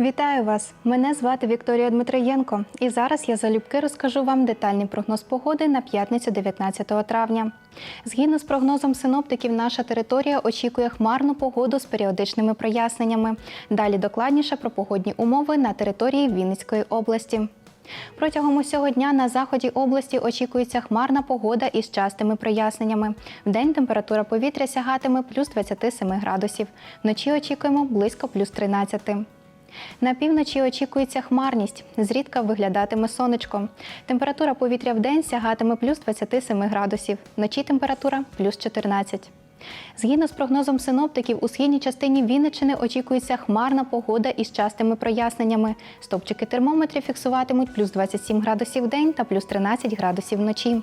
Вітаю вас! Мене звати Вікторія Дмитриєнко, і зараз я залюбки розкажу вам детальний прогноз погоди на п'ятницю 19 травня. Згідно з прогнозом синоптиків, наша територія очікує хмарну погоду з періодичними проясненнями. Далі докладніше про погодні умови на території Вінницької області. Протягом усього дня на заході області очікується хмарна погода із частими проясненнями. Вдень температура повітря сягатиме плюс 27 градусів. Вночі очікуємо близько плюс 13. На півночі очікується хмарність. Зрідка виглядатиме сонечко. Температура повітря в день сягатиме плюс 27 градусів. Вночі температура плюс 14. Згідно з прогнозом синоптиків, у східній частині Вінниччини очікується хмарна погода із частими проясненнями. Стопчики термометрів фіксуватимуть плюс 27 градусів в день та плюс 13 градусів вночі.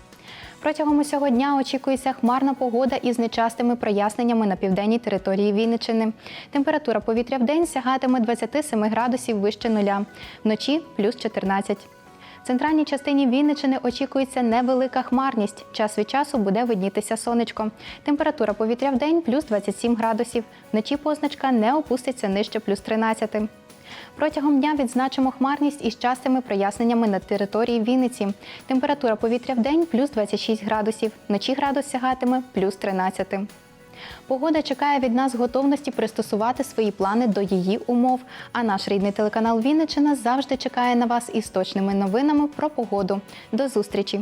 Протягом усього дня очікується хмарна погода із нечастими проясненнями на південній території Вінниччини. Температура повітря в день сягатиме 27 градусів вище нуля, вночі плюс 14. В центральній частині Вінниччини очікується невелика хмарність. Час від часу буде виднітися сонечко. Температура повітря в день плюс 27 градусів. Вночі позначка не опуститься нижче плюс 13. Протягом дня відзначимо хмарність із частими проясненнями на території Вінниці. Температура повітря в день плюс 26 градусів. Вночі градус сягатиме плюс 13. Погода чекає від нас готовності пристосувати свої плани до її умов. А наш рідний телеканал Вінниччина завжди чекає на вас із точними новинами про погоду. До зустрічі!